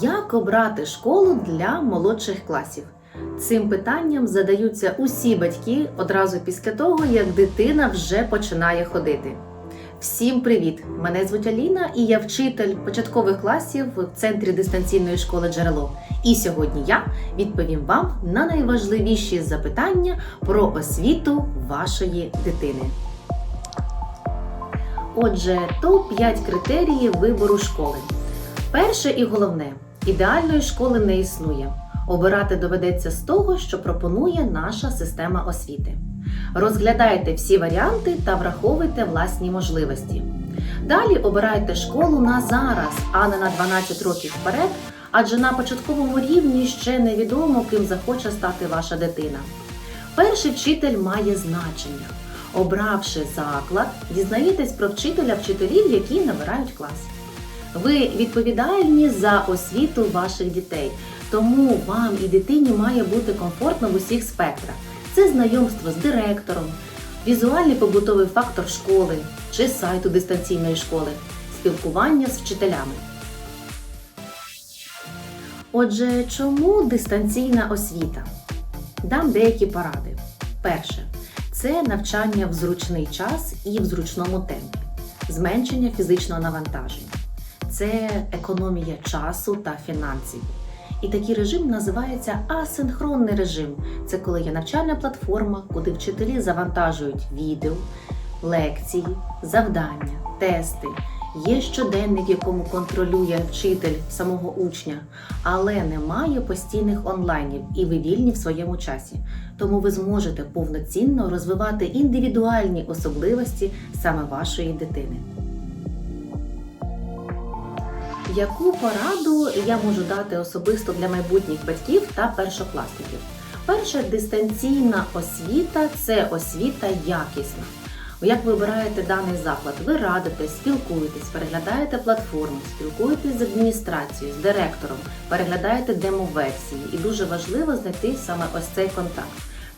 Як обрати школу для молодших класів? Цим питанням задаються усі батьки одразу після того, як дитина вже починає ходити. Всім привіт! Мене звуть Аліна і я вчитель початкових класів в центрі дистанційної школи Джерело. І сьогодні я відповім вам на найважливіші запитання про освіту вашої дитини. Отже, топ-5 критеріїв вибору школи. Перше і головне ідеальної школи не існує. Обирати доведеться з того, що пропонує наша система освіти. Розглядайте всі варіанти та враховуйте власні можливості. Далі обирайте школу на зараз, а не на 12 років вперед, адже на початковому рівні ще невідомо, ким захоче стати ваша дитина. Перший вчитель має значення. Обравши заклад, дізнаєтесь про вчителя вчителів, які набирають клас. Ви відповідальні за освіту ваших дітей, тому вам і дитині має бути комфортно в усіх спектрах. Це знайомство з директором, візуальний побутовий фактор школи чи сайту дистанційної школи, спілкування з вчителями. Отже, чому дистанційна освіта? Дам деякі поради. Перше це навчання в зручний час і в зручному темпі, зменшення фізичного навантаження, це економія часу та фінансів. І такий режим називається асинхронний режим. Це коли є навчальна платформа, куди вчителі завантажують відео, лекції, завдання, тести. Є щоденник, якому контролює вчитель самого учня, але немає постійних онлайнів і ви вільні в своєму часі. Тому ви зможете повноцінно розвивати індивідуальні особливості саме вашої дитини. Яку пораду я можу дати особисто для майбутніх батьків та першокласників? Перше, дистанційна освіта це освіта якісна. Як ви обираєте даний заклад? Ви радитесь, спілкуєтесь, переглядаєте платформу, спілкуєтесь з адміністрацією, з директором, переглядаєте демо-версії, і дуже важливо знайти саме ось цей контакт.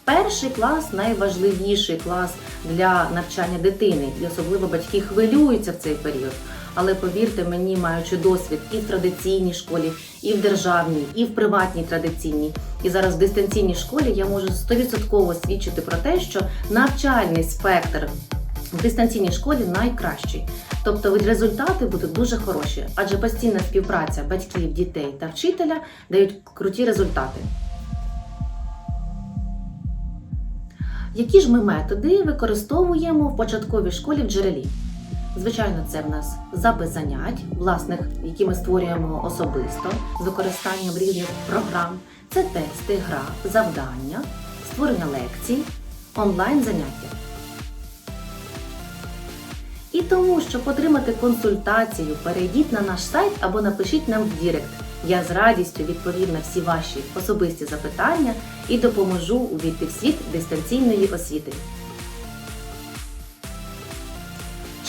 Перший клас найважливіший клас для навчання дитини, і особливо батьки хвилюються в цей період. Але повірте мені, маючи досвід і в традиційній школі, і в державній, і в приватній традиційній, і зараз в дистанційній школі я можу 100% свідчити про те, що навчальний спектр в дистанційній школі найкращий. Тобто результати будуть дуже хороші, адже постійна співпраця батьків, дітей та вчителя дають круті результати. Які ж ми методи використовуємо в початковій школі в джерелі? Звичайно, це в нас запис занять, власних, які ми створюємо особисто з використанням різних програм. Це тести, гра, завдання, створення лекцій, онлайн заняття. І тому, щоб отримати консультацію, перейдіть на наш сайт або напишіть нам в Дірект. Я з радістю відповім на всі ваші особисті запитання і допоможу у війти в світ дистанційної освіти.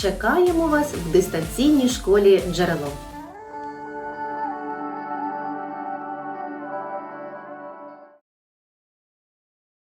Чекаємо вас в дистанційній школі джерело.